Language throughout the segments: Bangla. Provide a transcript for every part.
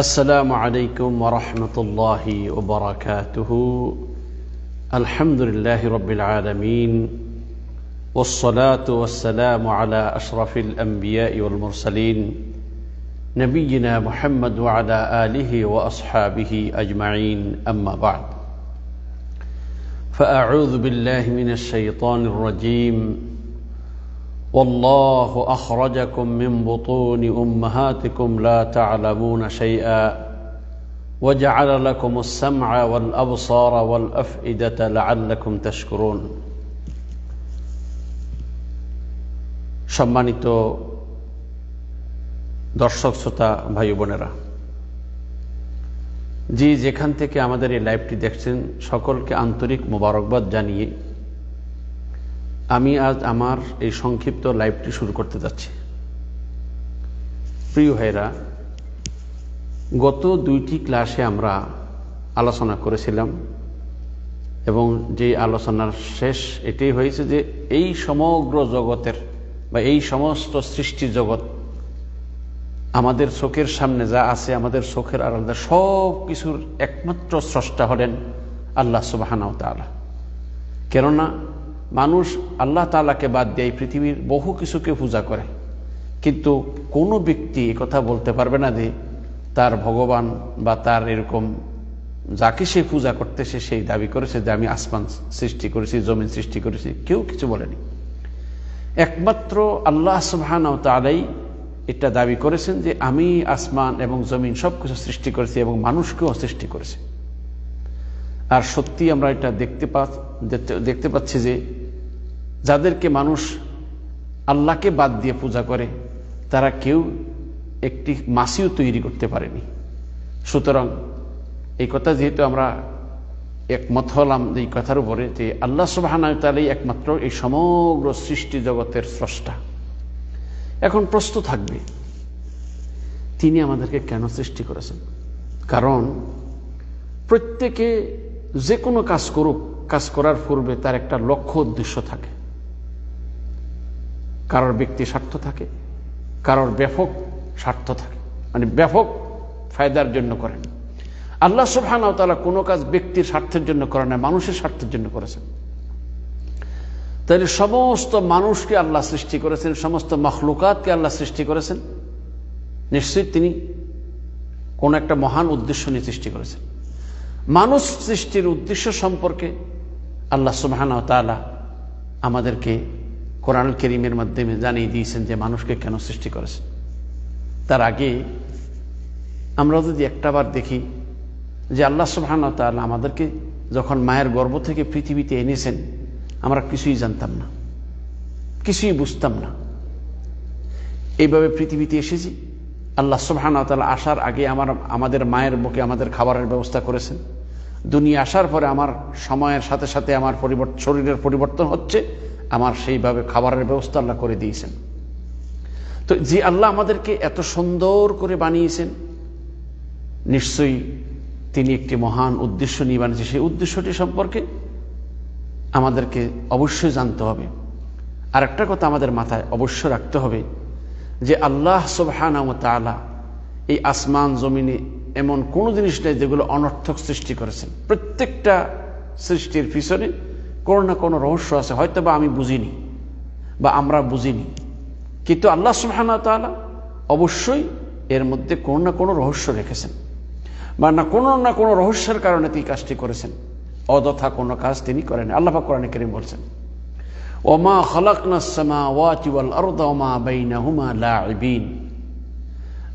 السلام عليكم ورحمة الله وبركاته. الحمد لله رب العالمين والصلاة والسلام على أشرف الأنبياء والمرسلين نبينا محمد وعلى آله وأصحابه أجمعين. أما بعد فأعوذ بالله من الشيطان الرجيم. والله أخرجكم من بطون أمهاتكم لا تعلمون شيئا وجعل لكم السمع والأبصار والأفئدة لعلكم تشكرون সম্মানিত দর্শক শ্রোতা ভাই বোনেরা জি যেখান থেকে আমাদের এই লাইভটি দেখছেন সকলকে আন্তরিক মোবারকবাদ জানিয়ে আমি আজ আমার এই সংক্ষিপ্ত লাইভটি শুরু করতে যাচ্ছি। প্রিয় ভাইরা গত দুইটি ক্লাসে আমরা আলোচনা করেছিলাম এবং যে আলোচনার শেষ এটাই হয়েছে যে এই সমগ্র জগতের বা এই সমস্ত সৃষ্টি জগৎ, আমাদের চোখের সামনে যা আছে, আমাদের চোখের আলাদা সব কিছুর একমাত্র স্রষ্টা হলেন আল্লাহ সুবাহানাও কেননা মানুষ আল্লাহ তালাকে বাদ দিয়ে এই পৃথিবীর বহু কিছুকে পূজা করে। কিন্তু কোনো ব্যক্তি কথা বলতে পারবে না যে তার ভগবান বা তার এরকম যাকে সে পূজা করতেছে সেই দাবি করেছে যে আমি আসমান সৃষ্টি করেছি, জমিন সৃষ্টি করেছি। কেউ কিছু বলেনি। একমাত্র আল্লাহ সুবহান তালাই এটা দাবি করেছেন যে আমি আসমান এবং জমিন সব কিছু সৃষ্টি করেছি এবং মানুষকেও সৃষ্টি করেছি। আর সত্যি আমরা এটা দেখতে পা দেখতে পাচ্ছি যে যাদেরকে মানুষ আল্লাহকে বাদ দিয়ে পূজা করে, তারা কেউ একটি মাসিও তৈরি করতে পারেনি। সুতরাং এই কথা যেহেতু আমরা একমত হলাম এই কথার উপরে, যে আল্লাহ সুবাহানাই একমাত্র এই সমগ্র সৃষ্টি জগতের স্রষ্টা। এখন প্রশ্ন থাকবে, তিনি আমাদেরকে কেন সৃষ্টি করেছেন? কারণ প্রত্যেকে যে কোনো কাজ করুক, কাজ করার পূর্বে তার একটা লক্ষ্য উদ্দেশ্য থাকে। কারোর ব্যক্তি স্বার্থ থাকে, কারোর ব্যাপক স্বার্থ থাকে। মানে ব্যাপক ফায়দার জন্য করেন আল্লাহ সুবহানাহু তাআলা কোনো কাজ ব্যক্তির স্বার্থের জন্য করে না, মানুষের স্বার্থের জন্য করেছেন। তাহলে সমস্ত মানুষকে আল্লাহ সৃষ্টি করেছেন, সমস্ত মখলুকাতকে আল্লাহ সৃষ্টি করেছেন। নিশ্চয়ই তিনি কোন একটা মহান উদ্দেশ্য নিয়ে সৃষ্টি করেছেন। মানুষ সৃষ্টির উদ্দেশ্য সম্পর্কে আল্লাহ সুবহানাহু তাআলা আমাদেরকে কোরআন করিমের মাধ্যমে জানিয়ে দিয়েছেন যে মানুষকে কেন সৃষ্টি করেছেন। তার আগে আমরা যদি একটাবার দেখি যে আল্লাহ সুবহান তাআলা আমাদেরকে যখন মায়ের গর্ভ থেকে পৃথিবীতে এনেছেন, আমরা কিছুই জানতাম না, কিছুই বুঝতাম না। এইভাবে পৃথিবীতে এসেছি, আল্লাহ সুবহান তাআলা আসার আগে আমার, আমাদের মায়ের বুকে আমাদের খাবারের ব্যবস্থা করেছেন। দুনিয়া আসার পরে আমার সময়ের সাথে সাথে আমার পরিবর্তন শরীরের পরিবর্তন হচ্ছে। আমার সেইভাবে খাবারের ব্যবস্থা আল্লাহ করে দিয়েছেন। তো যে আল্লাহ আমাদেরকে এত সুন্দর করে বানিয়েছেন, নিশ্চয়ই তিনি একটি মহান উদ্দেশ্য নিয়ে বানিয়েছে সেই উদ্দেশ্যটি সম্পর্কে আমাদেরকে অবশ্যই জানতে হবে। আর একটা কথা আমাদের মাথায় অবশ্য রাখতে হবে যে আল্লাহ তালা এই আসমান, জমিনে এমন কোনো জিনিস নেই যেগুলো অনর্থক সৃষ্টি করেছেন। প্রত্যেকটা সৃষ্টির পিছনে কোনো না কোনো রহস্য আছে হয়তো বা আমি বুঝিনি বা আমরা বুঝিনি। কিন্তু আল্লাহ সুবহান তালা অবশ্যই এর মধ্যে কোনো না কোনো রহস্য রেখেছেন বা না কোনো না কোনো রহস্যের কারণে তিনি কাজটি করেছেন, অযথা কোনো কাজ তিনি করেন আল্লাহ কোরআন করিম বলছেন, ওমা খলাকনাসমা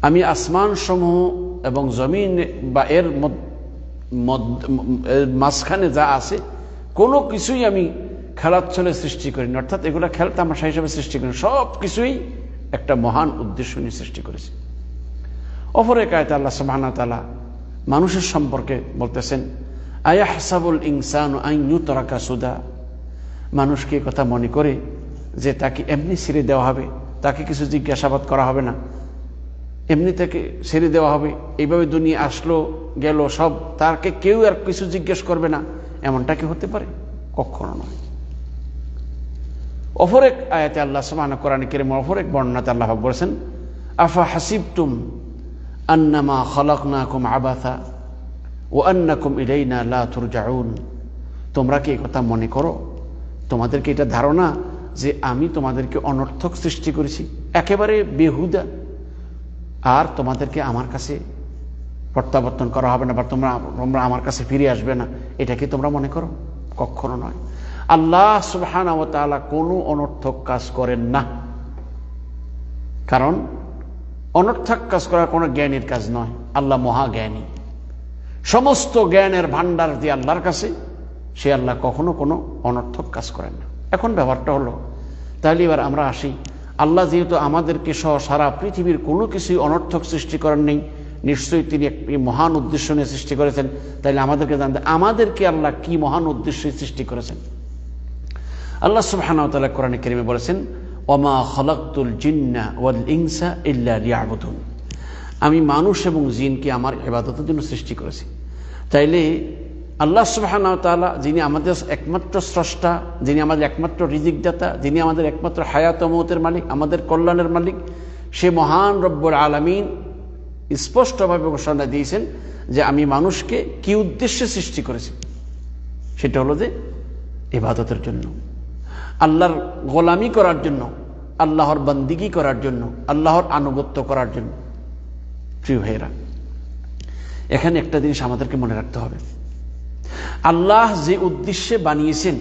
আমি আসমান সমূহ এবং জমিন বা এর মাঝখানে যা আছে কোনো কিছুই আমি খেলার ছলে সৃষ্টি করিনি। অর্থাৎ এগুলো খেলা তামাশা হিসেবে সৃষ্টি করিনি। সব কিছুই একটা মহান উদ্দেশ্য নিয়ে সৃষ্টি করেছে। অপর একায়তে আল্লাহ সুবহানাহু ওয়া তাআলা মানুষের সম্পর্কে বলতেছেন, আয়াহসাবুল ইনসান আইনুতরাকা সুদা? মানুষকে কথা মনে করে যে তাকে এমনি ছেড়ে দেওয়া হবে, তাকে কিছু জিজ্ঞাসাবাদ করা হবে না। এমনি তাকে ছেড়ে দেওয়া হবে। এইভাবে দুনিয়া আসলো, গেল, সব তাকে কেউ আর কিছু জিজ্ঞেস করবে না। এমনটা কি হতে পারে? কখনো নয়। অপর এক আয়াতে আল্লাহ সমান কোরআন কেরিম অপর এক বর্ণনাতে আল্লাহ বলেছেন, আফা হাসিবতুম আন্নামা খলকনাকুম আবাথা ও আন্নাকুম ইলাইনা লা তুরজাউন? তোমরা কি কথা মনে করো? তোমাদেরকে এটা ধারণা যে আমি তোমাদেরকে অনর্থক সৃষ্টি করেছি? একেবারে বেহুদা। আর তোমাদেরকে আমার কাছে প্রত্যাবর্তন করা হবে না বা তোমরা তোমরা আমার কাছে ফিরে আসবে না, এটা কি তোমরা মনে করো? কখনো নয়। আল্লাহ সুবহান কোনো অনর্থক কাজ করেন না। কারণ অনর্থক কাজ করা কোনো জ্ঞানীর কাজ নয়। আল্লাহ মহাজ্ঞানী। সমস্ত জ্ঞানের ভান্ডার দিয়ে আল্লাহর কাছে, সে আল্লাহ কখনো কোনো অনর্থক কাজ করেন না। এখন ব্যাপারটা হলো, তাহলে এবার আমরা আসি, আল্লাহ যেহেতু আমাদেরকে সহ সারা পৃথিবীর কোনো কিছুই অনর্থক সৃষ্টি করেন নেই নিশ্চয়ই তিনি একটি মহান উদ্দেশ্য নিয়ে সৃষ্টি করেছেন। তাইলে আমাদেরকে জানতে আমাদেরকে আল্লাহ কি মহান উদ্দেশ্যে সৃষ্টি করেছেন? আল্লাহ সুবাহানতাল্লাহ কোরআনে কেরিমে বলেছেন, ওমা খলাক্তুল জিন্না ওয়াল ইল্লা আমি মানুষ এবং জিনকে আমার এবাদতের জন্য সৃষ্টি করেছি। তাইলে আল্লাহ সুবাহানতালা যিনি আমাদের একমাত্র স্রষ্টা, যিনি আমাদের একমাত্র রিজিকদাতা, যিনি আমাদের একমাত্র হায়াত মৌতের মালিক, আমাদের কল্যাণের মালিক, সে মহান রব্বর আলামিন স্পষ্টভাবে ঘোষণা দিয়েছেন যে আমি মানুষকে কি উদ্দেশ্যে সৃষ্টি করেছি। সেটা হলো যে ইবাদতের জন্য। আল্লাহর গোলামি করার জন্য, আল্লাহর বন্দিগি করার জন্য, আল্লাহর আনুগত্য করার জন্য। প্রিয় ভাইয়েরা, এখানে একটা জিনিস আমাদেরকে মনে রাখতে হবে। আল্লাহ যে উদ্দেশ্যে বানিয়েছেন,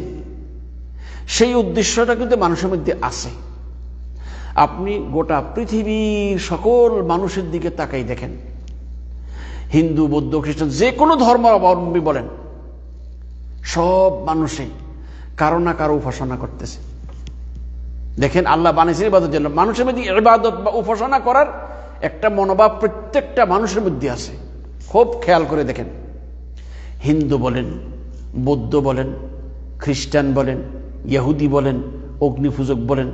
সেই উদ্দেশ্যটা কিন্তু মানুষের মধ্যে আছে। আপনি গোটা পৃথিবীর সকল মানুষের দিকে তাকাই দেখেন। হিন্দু, বৌদ্ধ, খ্রিস্টান, যে কোনো ধর্ম অবলম্বী বলেন, সব মানুষই কারও না কারও উপাসনা করতেছে। দেখেন আল্লাহ বানিয়েছেন ইবাদত জন্য মানুষের মধ্যে ইবাদত বা উপাসনা করার একটা মনোভাব প্রত্যেকটা মানুষের মধ্যে আছে। খুব খেয়াল করে দেখেন। হিন্দু বলেন, বৌদ্ধ বলেন, খ্রিস্টান বলেন, ইহুদি বলেন, অগ্নিপূজক বলেন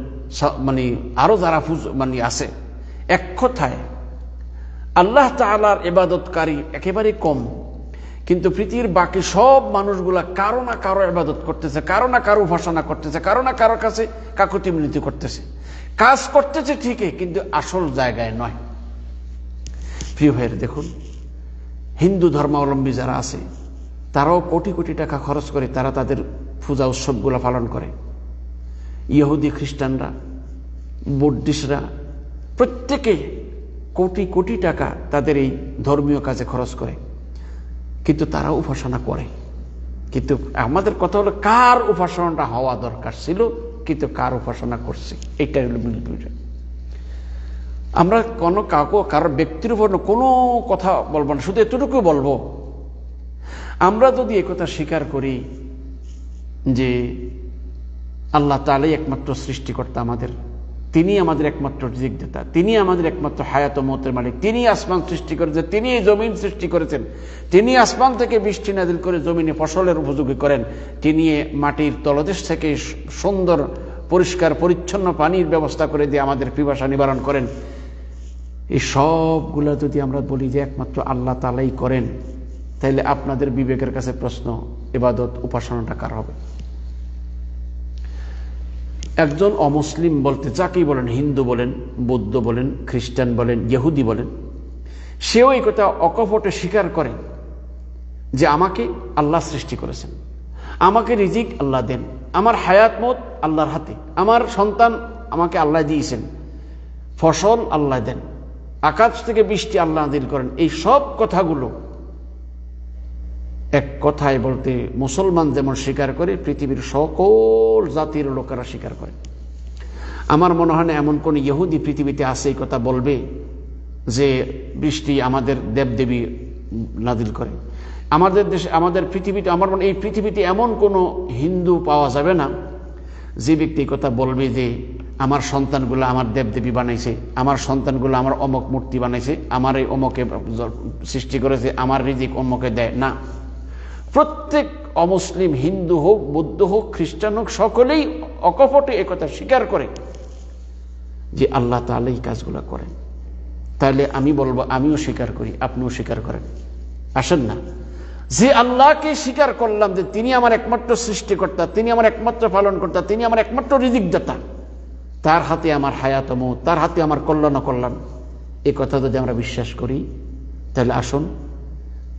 মানে আরও যারা মানে আছে, এক কথায় আল্লাহ তালার এবাদতকারী একেবারে কম। কিন্তু পৃথিবীর বাকি সব মানুষগুলা কারও না কারও এবাদত করতেছে, কারও না কারও উপাসনা করতেছে, কারও না কারও কাছে কাকুতি মিনতি করতেছে। কাজ করতেছে ঠিকই, কিন্তু আসল জায়গায় নয়। প্রিয় ভাইয়ের, দেখুন, হিন্দু ধর্মাবলম্বী যারা আছে, তারাও কোটি কোটি টাকা খরচ করে তারা তাদের পূজা উৎসবগুলো পালন করে। ইহুদি খ্রিস্টানরা, বুদ্ধিস্টরা, প্রত্যেকে কোটি কোটি টাকা তাদের এই ধর্মীয় কাজে খরচ করে। কিন্তু তারা উপাসনা করে। কিন্তু আমাদের কথা হলো কার উপাসনাটা হওয়া দরকার ছিল, কিন্তু কার উপাসনা করছে? এইটাই হলো মূল বিষয়। আমরা কোনো কাউকে কারোর ব্যক্তির উপর কোনো কথা বলব না, শুধু এতটুকু বলব, আমরা যদি একথা স্বীকার করি যে আল্লাহ তালাই একমাত্র সৃষ্টিকর্তা আমাদের। তিনি আমাদের একমাত্র রিজিকদাতা তিনি আমাদের একমাত্র হায়াত মতের মালিক তিনি আসমান সৃষ্টি করেছেন তিনি জমিন সৃষ্টি করেছেন তিনি আসমান থেকে বৃষ্টি নাদিল করে জমিনে ফসলের উপযোগী করেন তিনি মাটির তলদেশ থেকে সুন্দর, পরিষ্কার, পরিচ্ছন্ন পানির ব্যবস্থা করে দিয়ে আমাদের পিপাসা নিবারণ করেন। এই সবগুলো যদি আমরা বলি যে একমাত্র আল্লাহ তালাই করেন তাহলে আপনাদের বিবেকের কাছে প্রশ্ন এবাদত উপাসনাটা কার হবে? একজন অমুসলিম বলতে যাকেই বলেন, হিন্দু বলেন, বৌদ্ধ বলেন, খ্রিস্টান বলেন, ইহুদি বলেন, সেও এই কথা অকপটে স্বীকার করে যে আমাকে আল্লাহ সৃষ্টি করেছেন। আমাকে রিজিক আল্লাহ দেন। আমার হায়াত মত আল্লাহর হাতে। আমার সন্তান আমাকে আল্লাহ দিয়েছেন। ফসল আল্লাহ দেন। আকাশ থেকে বৃষ্টি আল্লাহ দিল করেন। এই সব কথাগুলো এক কথায় বলতে, মুসলমান যেমন স্বীকার করে, পৃথিবীর সকল জাতির লোকেরা স্বীকার করে। আমার মনে হয় না এমন কোন ইহুদি পৃথিবীতে আছে এই কথা বলবে যে বৃষ্টি আমাদের দেবদেবী নাদিল করে। আমাদের দেশে, আমাদের পৃথিবীতে, আমার মনে এই পৃথিবীতে এমন কোনো হিন্দু পাওয়া যাবে না যে ব্যক্তি কথা বলবে যে, আমার সন্তানগুলো আমার দেবদেবী বানাইছে, আমার সন্তানগুলো আমার অমক মূর্তি বানাইছে আমার এই অমকে সৃষ্টি করেছে, আমার রিজিক অমকে দেয়। না। প্রত্যেক অমুসলিম হিন্দু হোক, বৌদ্ধ হোক, খ্রিস্টান হোক, সকলেই অকপটে একথা স্বীকার করে যে আল্লাহ তাহলে এই কাজগুলো করেন। তাহলে আমি বলব, আমিও স্বীকার করি, আপনিও স্বীকার করেন। আসেন না। যে আল্লাহকে স্বীকার করলাম যে তিনি আমার একমাত্র সৃষ্টিকর্তা, তিনি আমার একমাত্র পালন কর্তা তিনি আমার একমাত্র রিজিকদাতা, তার হাতে আমার হায়াতম তার হাতে আমার কল্যাণ কল্যাণ। এ কথা যদি আমরা বিশ্বাস করি, তাহলে আসুন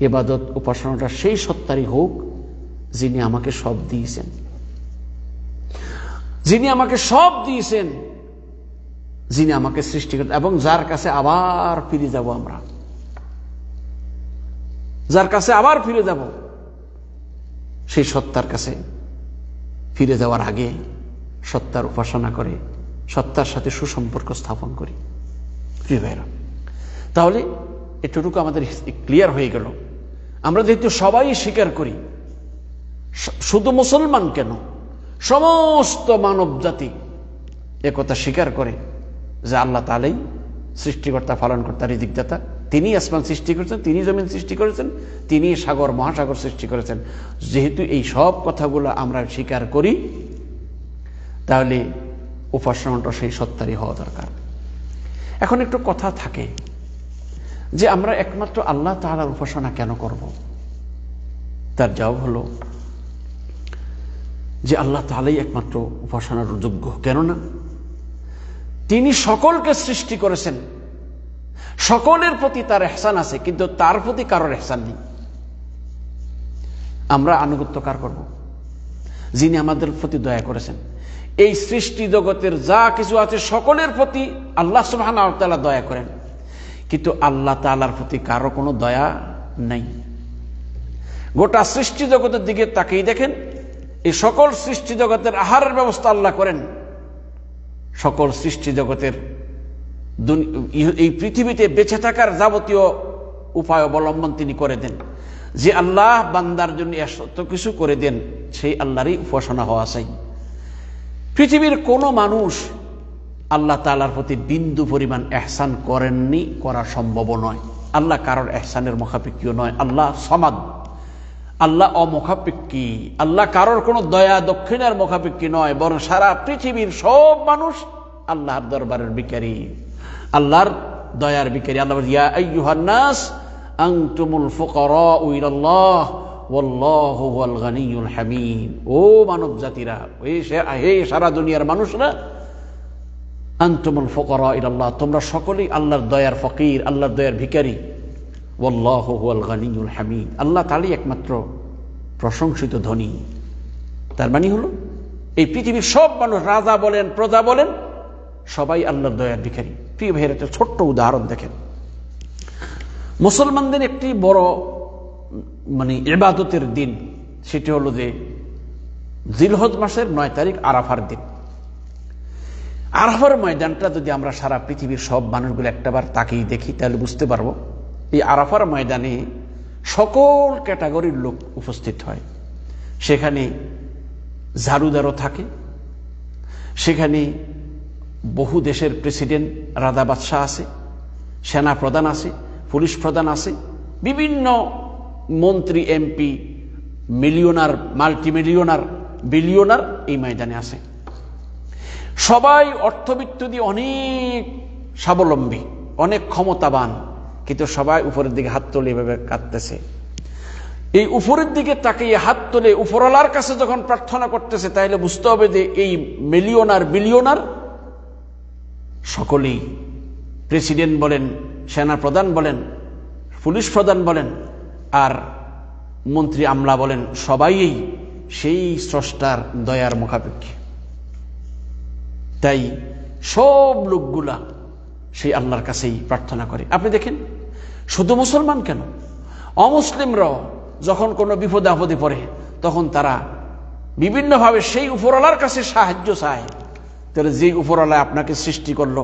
এবাদত উপাসনাটা সেই সত্তারই হোক, যিনি আমাকে সব দিয়েছেন। যিনি আমাকে সব দিয়েছেন, যিনি আমাকে সৃষ্টি করেন, এবং যার কাছে আবার ফিরে যাব আমরা। যার কাছে আবার ফিরে যাব, সেই সত্তার কাছে ফিরে যাওয়ার আগে সত্তার উপাসনা করে, সত্তার সাথে সুসম্পর্ক স্থাপন করি। প্রিয় ভাইরা তাহলে এটুকু আমাদের ক্লিয়ার হয়ে গেল। আমরা যেহেতু সবাই স্বীকার করি শুধু মুসলমান কেন? সমস্ত মানব জাতি একথা স্বীকার করে যে আল্লাহ তালেই সৃষ্টিকর্তা, পালনকর্তা রিদিকদাতা তিনি আসমান সৃষ্টি করেছেন, তিনি জমিন সৃষ্টি করেছেন, তিনি সাগর, মহাসাগর সৃষ্টি করেছেন। যেহেতু এই সব কথাগুলো আমরা স্বীকার করি, তাহলে উপাসনাটা সেই সত্তারই হওয়া দরকার। এখন একটু কথা থাকে। যে আমরা একমাত্র আল্লাহ তাহার উপাসনা কেন করব? তার জবাব হলো, যে আল্লাহ তাহলেই একমাত্র উপাসনার যোগ্য, কেননা তিনি সকলকে সৃষ্টি করেছেন। সকলের প্রতি তার এহসান আছে, কিন্তু তার প্রতি কারোর এহসান নেই। আমরা আনুগত্য কার করব? যিনি আমাদের প্রতি দয়া করেছেন। এই সৃষ্টি জগতের যা কিছু আছে, সকলের প্রতি আল্লাহ সুবাহান দয়া করেন। কিন্তু আল্লাহ তালার প্রতি কারও কোনো দয়া নেই। গোটা সৃষ্টি জগতের দিকে তাকেই দেখেন, এই সকল সৃষ্টি জগতের আহারের ব্যবস্থা আল্লাহ করেন। সকল সৃষ্টি জগতের এই পৃথিবীতে বেঁচে থাকার যাবতীয় উপায় অবলম্বন তিনি করে দেন। যে আল্লাহ বান্দার জন্য এত কিছু করে দেন, সেই আল্লাহরই উপাসনা হওয়া চাই। পৃথিবীর কোনো মানুষ আল্লাহ তালার প্রতি বিন্দু পরিমাণ এহসান করেননি, করা সম্ভব নয়। আল্লাহ কারোর এহসানের মুখাপেক্ষীও নয়, আল্লাহ সমাদ। আল্লাহ অমুখাপেক্ষী, আল্লাহ কারোর কোনো দয়া দক্ষিণের মুখাপেক্ষী নয়, বরং সারা পৃথিবীর সব মানুষ আল্লাহর দরবারের বিকারী আল্লাহর দয়ার বিকারী আল্লাহ ইয়া আইয়ুহান্নাস আনতুমুল ফুকারা ইলাল্লাহ, ওয়াল্লাহু হামিদ। ও মানব জাতিরা হে সারা দুনিয়ার মানুষরা আনতুমুল ফুকারা ইলাল্লাহ, তোমরা সকলেই আল্লাহর দয়ার ফকির, আল্লাহর দয়ার ভিকারী ওয়াল্লাহ হুয়াল হামিদ। আল্লাহ তালি একমাত্র প্রশংসিত ধনী। তার মানে হলো, এই পৃথিবীর সব মানুষ রাজা বলেন, প্রজা বলেন, সবাই আল্লাহর দয়ার ভিখারি। প্রিয় ভাইয়ের, একটা ছোট্ট উদাহরণ দেখেন। মুসলমানদের একটি বড় মানে এবাদতের দিন, সেটি হলো যে জিলহজ মাসের নয় তারিখ আরাফার দিন। আরাফার ময়দানটা যদি আমরা সারা পৃথিবীর সব মানুষগুলো একটাবার তাকিয়ে দেখি, তাহলে বুঝতে পারব এই আরাফার ময়দানে সকল ক্যাটাগরির লোক উপস্থিত হয়। সেখানে ঝাড়ুদারও থাকে, সেখানে বহু দেশের প্রেসিডেন্ট রাধা বাদশাহ আছে, সেনা প্রধান আছে, পুলিশ প্রধান আছে, বিভিন্ন মন্ত্রী, এমপি, মিলিয়নার, মাল্টিমিলিয়নার, বিলিয়নার এই ময়দানে আছে। সবাই অর্থবিত্ত দিয়ে অনেক স্বাবলম্বী, অনেক ক্ষমতাবান, কিন্তু সবাই উপরের দিকে হাত তুলে এভাবে কাঁদতেছে। এই উপরের দিকে তাকিয়ে হাত তুলে উপরওয়ালার কাছে যখন প্রার্থনা করতেছে তাহলে বুঝতে হবে যে এই মিলিয়নার, বিলিয়নার সকলেই প্রেসিডেন্ট বলেন সেনা প্রধান বলেন, পুলিশ প্রধান বলেন, আর মন্ত্রী আমলা বলেন সবাই সেই স্রষ্টার দয়ার মুখাপেক্ষী। তাই সব লোকগুলা সেই আল্লাহর কাছেই প্রার্থনা করে। আপনি দেখেন, শুধু মুসলমান কেন? অমুসলিমরাও যখন কোনো বিপদে আপদে পড়ে, তখন তারা বিভিন্নভাবে সেই উপরওয়ালার কাছে সাহায্য চায়। তাহলে যে উপরওয়ালায় আপনাকে সৃষ্টি করল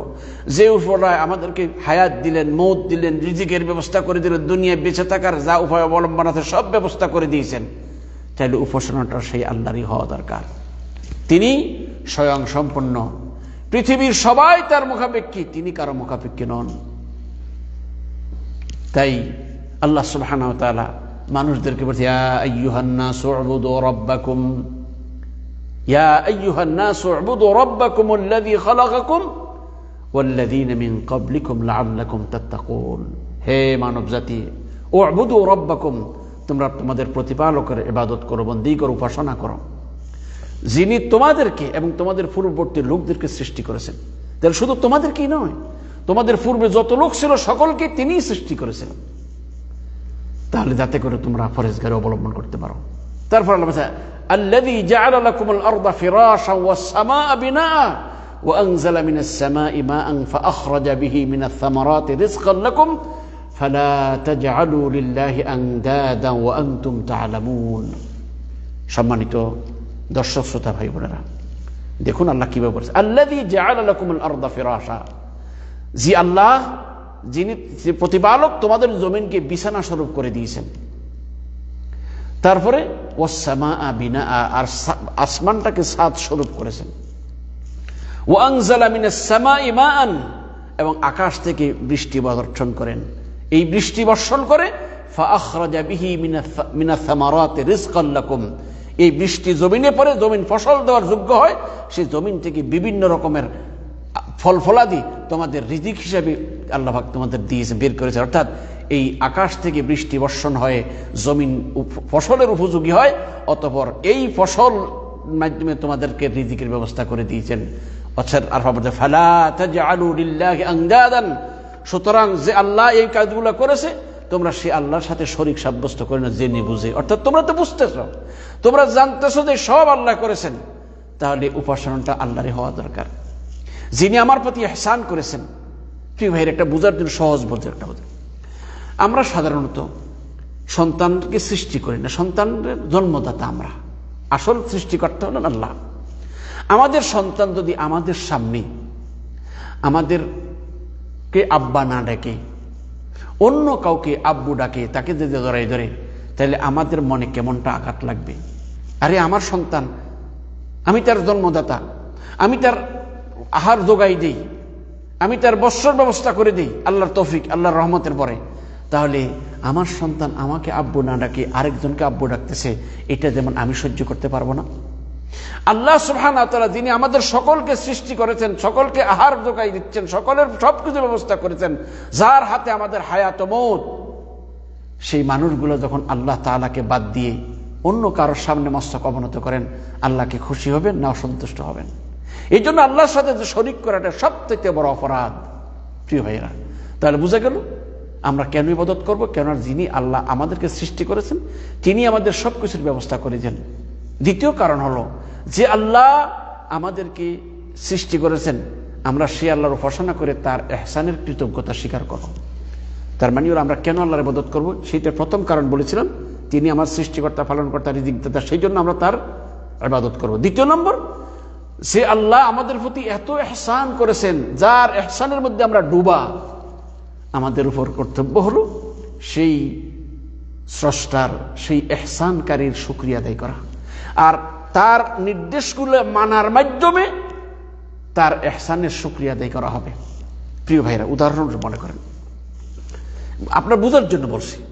যে উপরওয়ালায় আমাদেরকে হায়াত দিলেন, মৌত দিলেন, রিজিকের ব্যবস্থা করে দিলেন, দুনিয়ায় বেঁচে থাকার যা উপায় অবলম্বন আছে সব ব্যবস্থা করে দিয়েছেন, তাহলে উপাসনাটা সেই আল্লাহরই হওয়া দরকার। তিনি স্বয়ং সম্পন্ন পৃথিবীর সবাই তার মুখাপেক্ষী। তিনি কারও মুখাপেক্ষী নন। তাই আল্লাহ সুবহান মানুষদেরকে বলছে রব্বাকুম। ইয়া আইয়ুহান্নাস উবুদু রাব্বাকুম আল্লাযী খালাকাকুম ওয়াল্লাযীনা মিন ক্বাবলিকুম লাআল্লাকুম তাত্তাকুন। হে মানব জাতি উবুদু রাব্বাকুম, তোমরা তোমাদের প্রতিপালকের ইবাদত করো বন্দী করো উপাসনা করো। যিনি তোমাদেরকে এবং তোমাদের পূর্ববর্তী লোকদেরকে সৃষ্টি করেছেন তাহলে শুধু তোমাদেরকেই নয় তোমাদের পূর্বে যত লোক ছিল সকলকে তিনিই সৃষ্টি করেছেন তাহলে যাতে করে তোমরা ফরেজগারে অবলম্বন করতে পারো তারপর আল্লাহ বলছে الذي جعل لكم الأرض فراشا والسماء بناء وأنزل من السماء ماء فأخرج به من الثمرات رزقا لكم فلا تجعلوا لله أندادا وأنتم تعلمون সম্মানিত দর্শক, শ্রোতা ভাই বোনেরা, দেখুন আল্লাহ কীভাবে বলছে আরদা ফিরাশা। জি আল্লাহ, যিনি প্রতিপালক তোমাদের জমিনকে বিছানা স্বরূপ করে দিয়েছেন। তারপরে আর আসমানটাকে সাত স্বরূপ করেছেন। মিনাস এবং আকাশ থেকে বৃষ্টি বর্ষণ করেন। এই বৃষ্টি বর্ষণ করে, ফাআখরাজা বিহি মিনাথ- মিনাথ সামারাতি এই বৃষ্টি জমিনে পড়ে, জমিন ফসল দেওয়ার যোগ্য হয় সেই জমিন থেকে বিভিন্ন রকমের ফল ফলাদি তোমাদের রিজিক হিসাবে আল্লাহ পাক তোমাদের দিয়েছে, বের করেছে। অর্থাৎ এই আকাশ থেকে বৃষ্টি বর্ষণ হয়ে, জমিন ফসলের উপযোগী হয়, অতপর এই ফসল মাধ্যমে তোমাদেরকে রিজিকের ব্যবস্থা করে দিয়েছেন। অর্থাৎ আনদাদান। সুতরাং যে আল্লাহ এই কাজগুলো করেছে তোমরা সে আল্লাহর সাথে শরিক সাব্যস্ত করে না জেনে বুঝে। অর্থাৎ তোমরা তো বুঝতেছ। তোমরা জানতেছো যে সব আল্লাহ করেছেন। তাহলে উপাসনাটা আল্লাহরই হওয়া দরকার। যিনি আমার প্রতি এহসান করেছেন। প্রিয় ভাইয়ের, একটা বোঝার জন্য সহজ বোঝার একটা বোঝা আমরা সাধারণত সন্তানকে সৃষ্টি করি না। সন্তানের জন্মদাতা আমরা। আসল সৃষ্টিকর্তা হলেন আল্লাহ। আমাদের সন্তান যদি আমাদের সামনে আমাদেরকে আব্বা না ডাকে অন্য কাউকে আব্বু ডাকে, তাকে যদি ধরাই ধরে, তাহলে আমাদের মনে কেমনটা আঘাত লাগবে? আরে আমার সন্তান, আমি তার জন্মদাতা, আমি তার আহার যোগাই দিই, আমি তার বৎসর ব্যবস্থা করে দিই, আল্লাহর তৌফিক, আল্লাহর রহমতের পরে। তাহলে আমার সন্তান আমাকে আব্বু না ডাকে, আরেকজনকে আব্বু ডাকতেছে, এটা যেমন আমি সহ্য করতে পারব না? আল্লাহ সুবহান তাআলা যিনি আমাদের সকলকে সৃষ্টি করেছেন, সকলকে আহার যোগাই দিচ্ছেন, সকলের সবকিছু ব্যবস্থা করেছেন, যার হাতে আমাদের হায়াত মৌত, সেই মানুষগুলো যখন আল্লাহ তাআলাকে বাদ দিয়ে অন্য কারোর সামনে মস্তক অবনত করেন, আল্লাহকে খুশি হবেন না অসন্তুষ্ট হবেন। এই জন্য আল্লাহর সাথে যে শরিক করাটা সবথেকে বড় অপরাধ, প্রিয় ভাইয়েরা, তাহলে বুঝা গেল আমরা কেন ইবাদত করব? কেন যিনি আল্লাহ আমাদেরকে সৃষ্টি করেছেন তিনি আমাদের সব কিছুর ব্যবস্থা করেছেন। দ্বিতীয় কারণ হলো, যে আল্লাহ আমাদেরকে সৃষ্টি করেছেন, আমরা সে আল্লাহর উপাসনা করে তার এহসানের কৃতজ্ঞতা স্বীকার করব। তার মানে আমরা কেন আল্লাহর ইবাদত করব? সেইটা প্রথম কারণ বলেছিলাম, তিনি আমার সৃষ্টিকর্তা, পালনকর্তা, রিজিকদাতা, সেই জন্য আমরা তার ইবাদত করব। দ্বিতীয় নম্বর সে আল্লাহ আমাদের প্রতি এত এহসান করেছেন, যার এহসানের মধ্যে আমরা ডুবা, আমাদের উপর কর্তব্য হলো সেই স্রষ্টার, সেই এহসানকারীর সুক্রিয়া আদায় করা। আর তার নির্দেশগুলো মানার মাধ্যমে তার এহসানের সুক্রিয়া আদায় করা হবে। প্রিয় ভাইরা, উদাহরণ মনে করেন। আপনার বোঝার জন্য বলছি,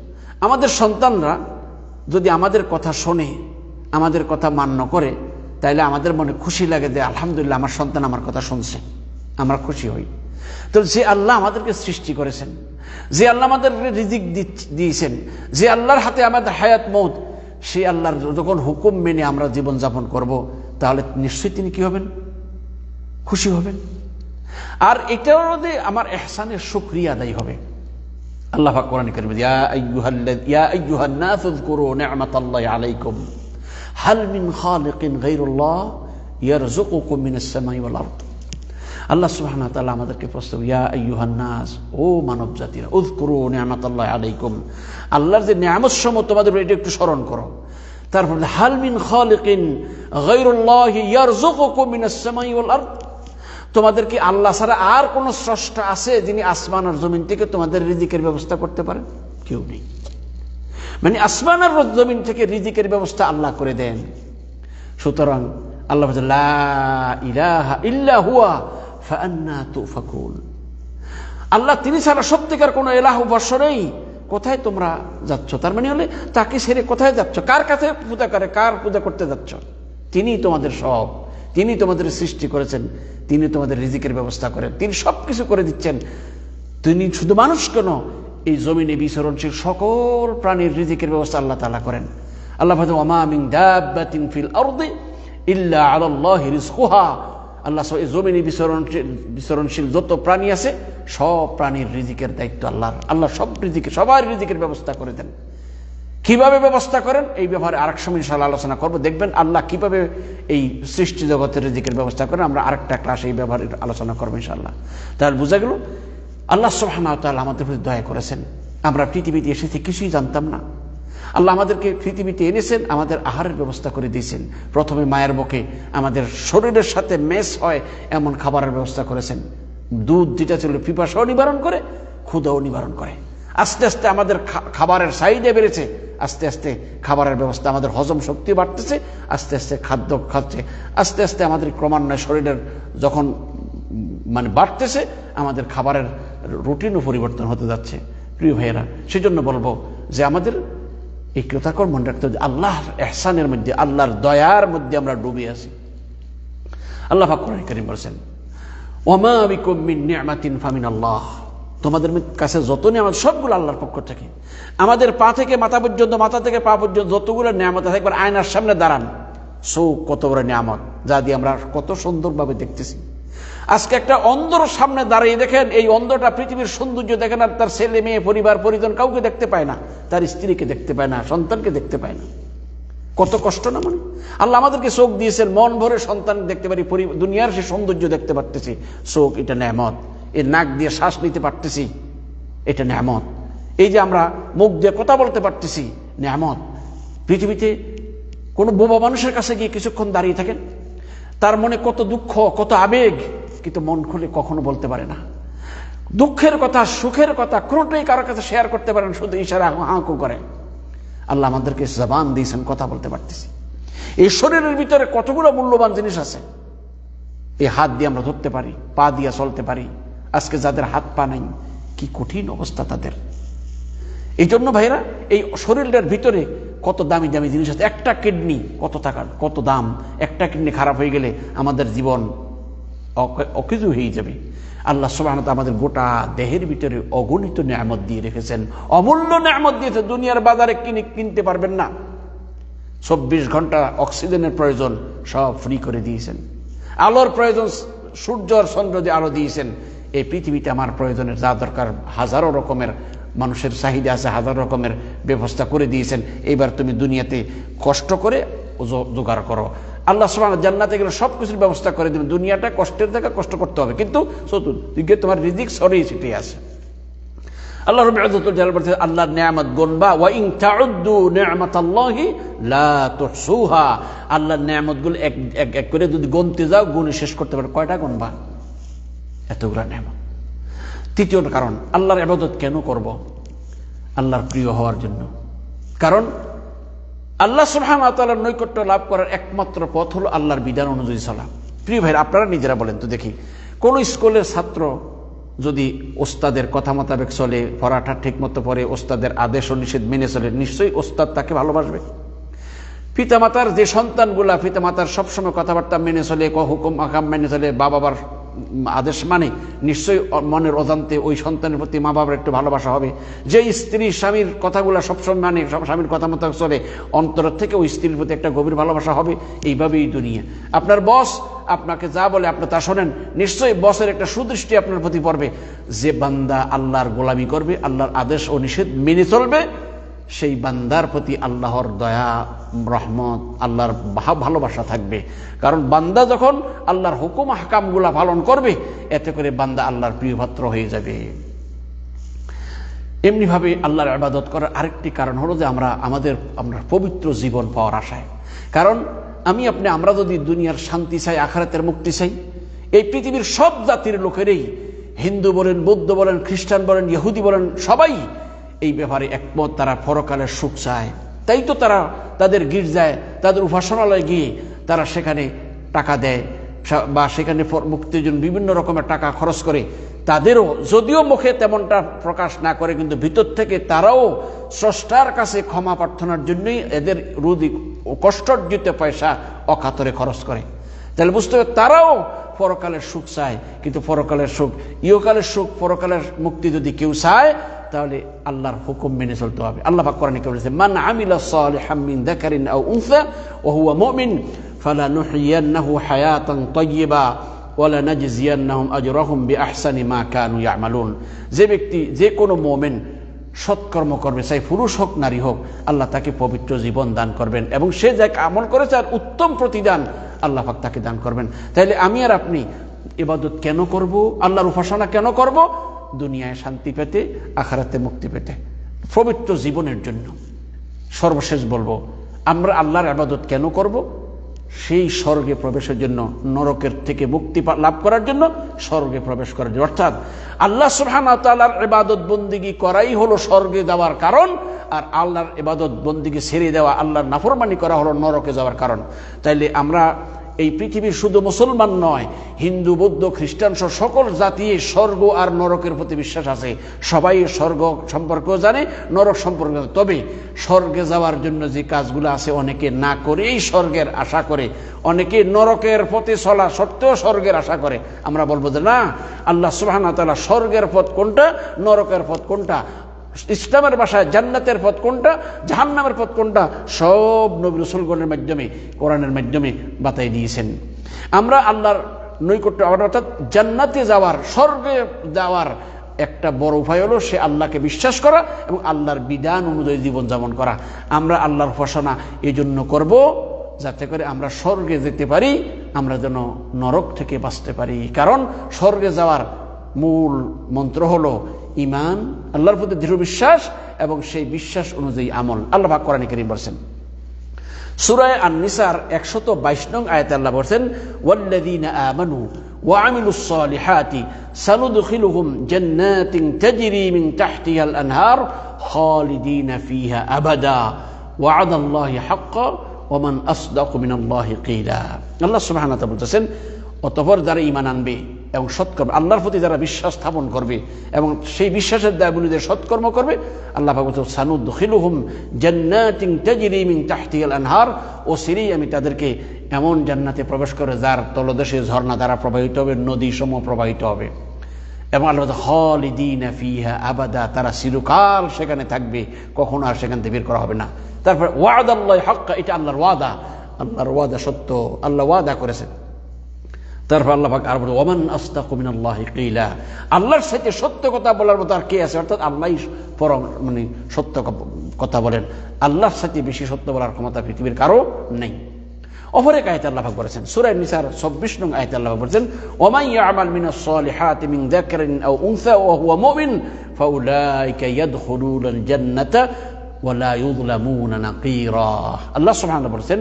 আমাদের সন্তানরা যদি আমাদের কথা শোনে, আমাদের কথা মান্য করে, তাইলে আমাদের মনে খুশি লাগে যে, আলহামদুলিল্লাহ, আমার সন্তান আমার কথা শুনছে। আমরা খুশি হই। তো যে আল্লাহ আমাদেরকে সৃষ্টি করেছেন, যে আল্লাহ আমাদের রিজিক দিয়েছেন, যে আল্লাহর হাতে আমাদের হায়াত মৌত সেই আল্লাহর যখন হুকুম মেনে আমরা জীবন যাপন করব, তাহলে নিশ্চয়ই তিনি কি হবেন? খুশি হবেন। আর এটাও যে আমার এহসানের সুক্রিয়া আদায় হবে। আল্লাহ কোরআন কারিমে ইয়া আইয়ুহাল্লায, ইয়া আইয়ুহান নাস উযকুরু নি'মাতাল্লাহি আলাইকুম। হাল মিন খালিকিন গায়রুল্লাহ ইয়ারযুকুকুম মিনাস সামাই ওয়াল আরদ। আল্লাহ ওয়া তাআলা আমাদেরকে প্রস্তাব ইয়া আইয়ুহান নাস ও মানব জাতিরা উযকুরু নি'মাতাল্লাহি আলাইকুম। আল্লাহর যে নিয়ামত তোমাদের এটা একটু স্মরণ করো। তারপর হাল মিন খালিকিন গায়রুল্লাহ ইয়ারযুকুকুম মিনাস সামাই ওয়াল আরদ। তোমাদের কি আল্লাহ ছাড়া আর কোন স্রষ্টা আছে যিনি আসমান আর জমিন থেকে তোমাদের রিজিকের ব্যবস্থা করতে পারেন? কেউ নেই। মানে আসমান আর জমিন থেকে রিজিকের ব্যবস্থা আল্লাহ করে দেন। সুতরাং আল্লাহ ইলাহা ইল্লা হুয়া আল্লাহ তিনি ছাড়া সত্যিকার কোনো এলাহ বর্ষ নেই। কোথায় তোমরা যাচ্ছ? তার মানে হলে, তাকে সেরে কোথায় যাচ্ছ? কার কাছে পূজা করে? কার পূজা করতে যাচ্ছ? তিনি তোমাদের সব। তিনি তোমাদের সৃষ্টি করেছেন। তিনি তোমাদের রিজিকের ব্যবস্থা করেন। তিনি সব কিছু করে দিচ্ছেন। তিনি শুধু মানুষ কেন? এই জমিনে বিচরণশীল সকল প্রাণীর রিজিকের ব্যবস্থা আল্লাহ তালা করেন। আল্লাহ ফিল আরদি ইল্লা আলাল্লাহি আল্লাহ এই জমিনে বিচরণশীল বিচরণশীল যত প্রাণী আছে, সব প্রাণীর রিজিকের দায়িত্ব আল্লাহর। আল্লাহ সব রিজিকে সবার রিজিকের ব্যবস্থা করে দেন। কীভাবে ব্যবস্থা করেন? এই ব্যাপারে আরেক সময় ইনশাল্লাহ আলোচনা করব। দেখবেন আল্লাহ কীভাবে এই সৃষ্টি জগতের রিজিকের ব্যবস্থা করেন, আমরা আরেকটা ক্লাস এই ব্যাপারে আলোচনা করব ইনশাল্লাহ তাহলে বোঝা গেল, আল্লাহ সুবহানাহু আমাদের প্রতি দয়া করেছেন। আমরা পৃথিবীতে এসেছি, কিছুই জানতাম না। আল্লাহ আমাদেরকে পৃথিবীতে এনেছেন, আমাদের আহারের ব্যবস্থা করে দিয়েছেন। প্রথমে মায়ের বুকে আমাদের শরীরের সাথে মেস হয়, এমন খাবারের ব্যবস্থা করেছেন। দুধ যেটা ছিল, পিপাসাও নিবারণ করে, ক্ষুদাও নিবারণ করে। আস্তে আস্তে আমাদের খাবারের সাইডে বেড়েছে। আস্তে আস্তে খাবারের ব্যবস্থা, আমাদের হজম শক্তি বাড়তেছে, আস্তে আস্তে খাদ্য খাচ্ছে। আস্তে আস্তে আমাদের ক্রমান্বয়ে শরীরের যখন মানে বাড়তেছে, আমাদের খাবারের রুটিনও পরিবর্তন হতে যাচ্ছে। প্রিয় ভাইয়েরা, সেজন্য বলব যে আমাদের এই কৃতাকর মনে রাখতে হবে যে আল্লাহর এহসানের মধ্যে, আল্লাহর দয়ার মধ্যে আমরা ডুবে আছি। আল্লাহ পাক কোরআন কারীম বলেছেন মিন ফামিন আল্লাহ তোমাদের কাছে যত নিয়ামত, সবগুলো আল্লাহর পক্ষ থেকে। আমাদের পা থেকে মাথা পর্যন্ত, মাথা থেকে পা পর্যন্ত যতগুলো নিয়ামত আছে, একবার আয়নার সামনে দাঁড়ান। সৌ, কত বড় নিয়ামত, যা দিয়ে আমরা কত সুন্দরভাবে দেখতেছি। আজকে একটা অন্ধর সামনে দাঁড়িয়ে দেখেন, এই অন্ধটা পৃথিবীর সৌন্দর্য দেখেন আর তার ছেলে মেয়ে, পরিবার, পরিজন কাউকে দেখতে পায় না, তার স্ত্রীকে দেখতে পায় না, সন্তানকে দেখতে পায় না। কত কষ্ট না মানে? আল্লাহ আমাদেরকে চোখ দিয়েছেন, মন ভরে সন্তান দেখতে পারি দুনিয়ার সে সৌন্দর্য দেখতে পারতেছি। চোখ, এটা ন্যামত। এর নাক দিয়ে শ্বাস নিতে পারতেছি, এটা ন্যামত। এই যে আমরা মুখ দিয়ে কথা বলতে পারতেছি, ন্যামত। পৃথিবীতে কোনো বোবা মানুষের কাছে গিয়ে কিছুক্ষণ দাঁড়িয়ে থাকেন, তার মনে কত দুঃখ, কত আবেগ কিন্তু মন খুলে কখনো বলতে পারে না। দুঃখের কথা, সুখের কথা, কোনোটাই কারোর কাছে শেয়ার করতে পারেন শুধু ইশারা হাঁকু করে। আল্লাহ আমাদেরকে জবান দিয়েছেন, কথা বলতে পারতেছি। এই শরীরের ভিতরে কতগুলো মূল্যবান জিনিস আছে। এই হাত দিয়ে আমরা ধরতে পারি, পা দিয়ে চলতে পারি। আজকে যাদের হাত পা নাই, কি কঠিন অবস্থা তাদের। এই জন্য ভাইরা, এই শরীরটার ভিতরে কত দামি দামি জিনিস আছে। একটা কিডনি কত টাকা কত দাম? একটা কিডনি খারাপ হয়ে গেলে আমাদের জীবন অকেজু হয়ে যাবে। আল্লাহ সুবাহ আমাদের গোটা দেহের ভিতরে অগণিত নিয়ামত দিয়ে রেখেছেন। অমূল্য নিয়ামত দিয়েছে দুনিয়ার বাজারে কিনে কিনতে পারবেন না। চব্বিশ ঘণ্টা অক্সিজেনের প্রয়োজন সব ফ্রি করে দিয়েছেন। আলোর প্রয়োজন, সূর্য আর চন্দ্র দিয়ে আলো দিয়েছেন। এই পৃথিবীতে আমার প্রয়োজনের যা দরকার হাজারো রকমের, মানুষের চাহিদা আছে হাজার রকমের ব্যবস্থা করে দিয়েছেন। এইবার তুমি দুনিয়াতে কষ্ট করে জোগাড় করো। আল্লাহ সুবাহ জান্নাতে গেলে সব কিছুর ব্যবস্থা করে দেবেন। দুনিয়াটা কষ্টের জায়গা, কষ্ট করতে হবে। কিন্তু চতুর্দিকে তোমার রিজিক সরেই ছিটে আছে। আল্লাহ রবি আজতুল আল্লাহর নিয়ামত গনবা। ওয়া ইন তাউদ্দু নিয়ামাতাল্লাহি লা তুহসুহা। আল্লাহর নিয়ামতগুলো এক এক এক করে যদি গনতে যাও, গুণে শেষ করতে পারো। কয়টা গনবা? এতগুলো নিয়ামত। তৃতীয় কারণ, আল্লাহর ইবাদত কেন করব? আল্লাহর প্রিয় হওয়ার জন্য। কারণ আল্লাহ তাআলার নৈকট্য লাভ করার একমাত্র পথ হলো আল্লাহর বিধান অনুযায়ী চলা প্রিয় ভাই আপনারা নিজেরা বলেন তো দেখি, কোন স্কুলের ছাত্র যদি ওস্তাদের কথা মোতাবেক চলে, পড়াটা ঠিক মতো পড়ে, ওস্তাদের আদেশ ও নিষেধ মেনে চলে, নিশ্চয়ই ওস্তাদ তাকে ভালোবাসবে। পিতামাতার যে সন্তানগুলা, পিতামাতার সবসময় কথাবার্তা মেনে চলে, ক হুকুম আকাম মেনে চলে বাবার আদেশ মানে নিশ্চয়ই মনের অজান্তে ওই সন্তানের প্রতি মা বাবার একটু ভালোবাসা হবে। যে স্ত্রী স্বামীর কথাগুলো সবসময় মানে সব স্বামীর কথা মতো চলে অন্তর থেকে ওই স্ত্রীর প্রতি একটা গভীর ভালোবাসা হবে, এইভাবেই দুনিয়া। আপনার বস আপনাকে যা বলে আপনি তা শোনেন, নিশ্চয়ই বসের একটা সুদৃষ্টি আপনার প্রতি পড়বে। যে বান্দা আল্লাহর গোলামি করবে, আল্লাহর আদেশ ও নিষেধ মেনে চলবে সেই বান্দার প্রতি আল্লাহর দয়া, রহমত, আল্লাহর ভালোবাসা থাকবে। কারণ বান্দা যখন আল্লাহর হুকুম হাকামগুলা পালন করবে, এতে করে বান্দা আল্লাহর প্রিয়পাত্র হয়ে যাবে। এমনিভাবে আল্লাহর আবাদত করার আরেকটি কারণ হলো যে আমরা, আমাদের, আমরা পবিত্র জীবন পাওয়ার আশায়। কারণ আমি আপনি, আমরা যদি দুনিয়ার শান্তি চাই, আখারাতের মুক্তি চাই, এই পৃথিবীর সব জাতির লোকেরই হিন্দু বলেন, বৌদ্ধ বলেন, খ্রিস্টান বলেন, ইহুদি বলেন, সবাই এই ব্যাপারে একমত, তারা পরকালের সুখ চায়। তাই তো তারা তাদের গির্জায়, তাদের উপাসনালয়ে গিয়ে তারা সেখানে টাকা দেয় বা সেখানে মুক্তির জন্য বিভিন্ন রকমের টাকা খরচ করে। তাদেরও, যদিও মুখে তেমনটা প্রকাশ না করে, কিন্তু ভিতর থেকে তারাও স্রষ্টার কাছে ক্ষমা প্রার্থনার জন্যই এদের রুদি কষ্টার্জিত পয়সা অকাতরে খরচ করে। তাহলে বুঝতে হবে, তারাও পরকালের সুখ চায়, কিন্তু পরকালের সুখ, ইহকালের সুখ, পরকালের মুক্তি যদি কেউ চায় তাহলে আল্লাহর হুকুম মেনে চলতে হবে। আল্লাহ পাক কোরআনে কে বলেছে, মান আমিলা সালিহাম মিন যাকারিন আও উনসা, ওয়া হুয়া মুমিন ফালানুহইয়ান্নাহু হায়াতান তাইয়্যিবা ওয়ালা নাজিয়ান্নাহুম আজরাহুম বিআহসানি মা কানু ইয়ামালুন। যে ব্যক্তি, যে কোনো মোমেন সৎকর্ম করবে, চাই পুরুষ হোক, নারী হোক, আল্লাহ তাকে পবিত্র জীবন দান করবেন এবং সে যা আমল করেছে আর উত্তম প্রতিদান আল্লাহ পাক তাকে দান করবেন। তাহলে আমি আর আপনি ইবাদত কেন করব? আল্লাহর উপাসনা কেন করব? দুনিয়ায় শান্তি পেতে, আখারাতে মুক্তি পেতে। পবিত্র জীবনের জন্য। সর্বশেষ বলব, আমরা আল্লাহর আবাদত কেন করব? সেই স্বর্গে প্রবেশের জন্য, নরকের থেকে মুক্তি লাভ করার জন্য স্বর্গে প্রবেশ করার জন্য। অর্থাৎ আল্লাহ সুবহান তাআলার ইবাদত বন্দিগি করাই হলো স্বর্গে যাওয়ার কারণ, আর আল্লাহর এবাদত বন্দিগি ছেড়ে দেওয়া, আল্লাহর নাফরমানি করা হলো নরকে যাওয়ার কারণ। তাইলে আমরা এই পৃথিবীর শুধু মুসলমান নয়, হিন্দু, বৌদ্ধ, খ্রিস্টান সহ সকল জাতি, স্বর্গ আর নরকের প্রতি বিশ্বাস আছে। সবাই স্বর্গ সম্পর্কেও জানে, নরক সম্পর্কে। তবে স্বর্গে যাওয়ার জন্য যে কাজগুলো আছে, অনেকে না করেই স্বর্গের আশা করে। অনেকে নরকের পথে চলা সত্ত্বেও স্বর্গের আশা করে। আমরা বলব যে না, আল্লাহ সুবহানাহু ওয়া তাআলা স্বর্গের পথ কোনটা, নরকের পথ কোনটা? ইসলামের ভাষায় জান্নাতের পথ কোনটা, জাহান্নামের পথ কোনটা, সব নবী রসুলগণের মাধ্যমে, কোরআনের মাধ্যমে বাতাই দিয়েছেন। আমরা আল্লাহর নৈকট্য অর্থাৎ জান্নাতে যাওয়ার, স্বর্গে যাওয়ার একটা বড় উপায় হলো সে আল্লাহকে বিশ্বাস করা এবং আল্লাহর বিধান অনুযায়ী জীবনযাপন করা। আমরা আল্লাহর উপাসনা এই জন্য করব যাতে করে আমরা স্বর্গে যেতে পারি, আমরা যেন নরক থেকে বাঁচতে পারি। কারণ স্বর্গে যাওয়ার মূল মন্ত্র হলো ইমান আল্লাহর প্রতি দৃঢ় বিশ্বাস এবং সেই বিশ্বাস অনুযায়ী আমল আল্লাহ পাক কোরআন করিম বলছেন সুরায় আন নিসার একশত বাইশ নং আয়াতে আল্লাহ বলছেন ওয়াল্লাযীনা আমানু وعملوا الصالحات سندخلهم جنات تجري من تحتها الأنهار خالدين فيها أبدا وعد الله حقا ومن أصدق من الله قيلا الله سبحانه وتعالى বলতেছেন অতঃপর যারা ইমান আনবে এবং সৎকর্ম, আল্লাহর প্রতি যারা বিশ্বাস স্থাপন করবে এবং সেই বিশ্বাসের দায় অনুযায়ী সৎকর্ম করবে, আল্লাহ ভাগবত সানুদ খিলুহুম জান্নাতিন তাজরি মিন তাহতিহাল আনহার ও সিরি আমি তাদেরকে এমন জান্নাতে প্রবেশ করে যার তলদেশে ঝর্ণা দ্বারা প্রবাহিত হবে নদী সমূহ প্রবাহিত হবে। এবং আল্লাহ হলিদিন ফিহা আবাদা তারা চিরকাল সেখানে থাকবে, কখনো আর সেখান থেকে বের করা হবে না। তারপর ওয়াদ আল্লাহ হক্কা এটা আল্লাহর ওয়াদা। আল্লাহর ওয়াদা সত্য, আল্লাহ ওয়াদা করেছেন। তারপর আল্লাহ পাক আর বলে, ওমান আস্তাকু মিনাল্লাহি কিলা। আল্লাহর সাথে সত্য কথা বলার মতো আর কে আছে? অর্থাৎ আল্লাহই পরম মানে সত্য কথা বলেন। আল্লাহর সাথে বেশি সত্য বলার ক্ষমতা পৃথিবীর কারও নেই। অপর এক আয়তে আল্লাহ পাক বলেছেন, সূরা নিসার 26 নং আয়তে আল্লাহ পাক বলেছেন, ওমান ইয়ামাল মিনাস সালিহাতি মিন যাকরিন আও উনসা ওয়া হুয়া মুমিন, ফাউলাইকা ইয়াদখুলুনাল জান্নাতা ওয়ালা ইউযলামুনা নাকিরা। আল্লাহ সুবহানাহু বলেছেন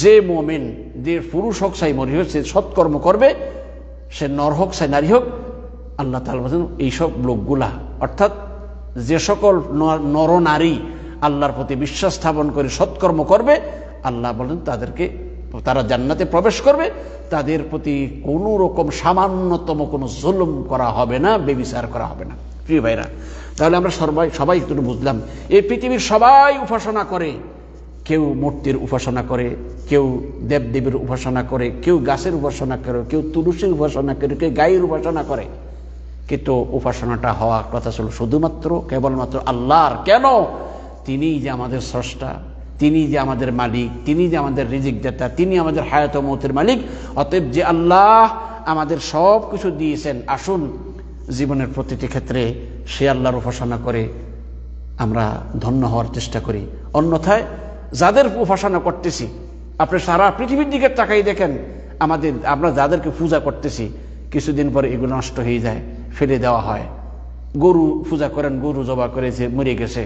যে মোমেন, যে পুরুষ হোক, চাই মরি হোক সে সৎকর্ম করবে, সে নর হোক, চাই নারী হোক, আল্লাহ তাআলা বলেন এইসব লোকগুলা, অর্থাৎ যে সকল নর নারী আল্লাহর প্রতি বিশ্বাস স্থাপন করে সৎকর্ম করবে, আল্লাহ বলেন তাদেরকে, তারা জান্নাতে প্রবেশ করবে, তাদের প্রতি কোনো রকম সামান্যতম কোনো জুলুম করা হবে না, বেবিচার করা হবে না। প্রিয় ভাইরা, তাহলে আমরা সবাই সবাই একটু বুঝলাম, এই পৃথিবীর সবাই উপাসনা করে কেউ মূর্তির উপাসনা করে, কেউ দেবদেবীর উপাসনা করে, কেউ গাছের উপাসনা করে, কেউ তুলসীর উপাসনা করে, কেউ গায়ের উপাসনা করে। কিন্তু উপাসনাটা হওয়ার কথা ছিল শুধুমাত্র, কেবলমাত্র আল্লাহর। কেন? তিনিই যে আমাদের স্রষ্টা, তিনি যে আমাদের মালিক, তিনি যে আমাদের রিজিক দাতা, তিনি আমাদের হায়াত মৌতের মালিক। অতএব যে আল্লাহ আমাদের সব কিছু দিয়েছেন, আসুন জীবনের প্রতিটি ক্ষেত্রে সে আল্লাহর উপাসনা করে আমরা ধন্য হওয়ার চেষ্টা করি। অন্যথায় যাদের উপাসনা করতেছি, আপনি সারা পৃথিবীর দিকে তাকাই দেখেন, আমাদের, আমরা যাদেরকে পূজা করতেছি, কিছুদিন পরে এগুলো নষ্ট হয়ে যায়, ফেলে দেওয়া হয়। গরু পূজা করেন, গরু জবা করেছে, মরে গেছে।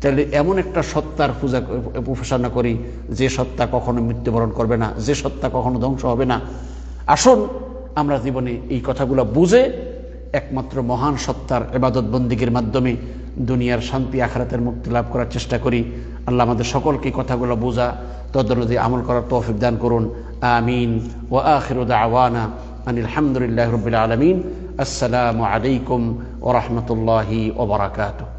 তাহলে এমন একটা সত্তার পূজা, উপাসনা করি, যে সত্তা কখনো মৃত্যুবরণ করবে না, যে সত্তা কখনো ধ্বংস হবে না। আসুন, আমরা জীবনে এই কথাগুলো বুঝে, একমাত্র মহান সত্তার এবাদত বন্দিগির মাধ্যমে দুনিয়ার শান্তি, আখারাতের মুক্তি লাভ করার চেষ্টা করি। আল্লাহ আমাদের সকলকে কথাগুলো বোঝা তদনুযায়ী আমল করার তৌফিক দান করুন। আমিন। ও আখিরুদ আওয়ানা আনিল হামদুলিল্লাহ রবিল আলমিন। আসসালামু আলাইকুম ওরহমতুল্লাহি ওবরাকাতুহ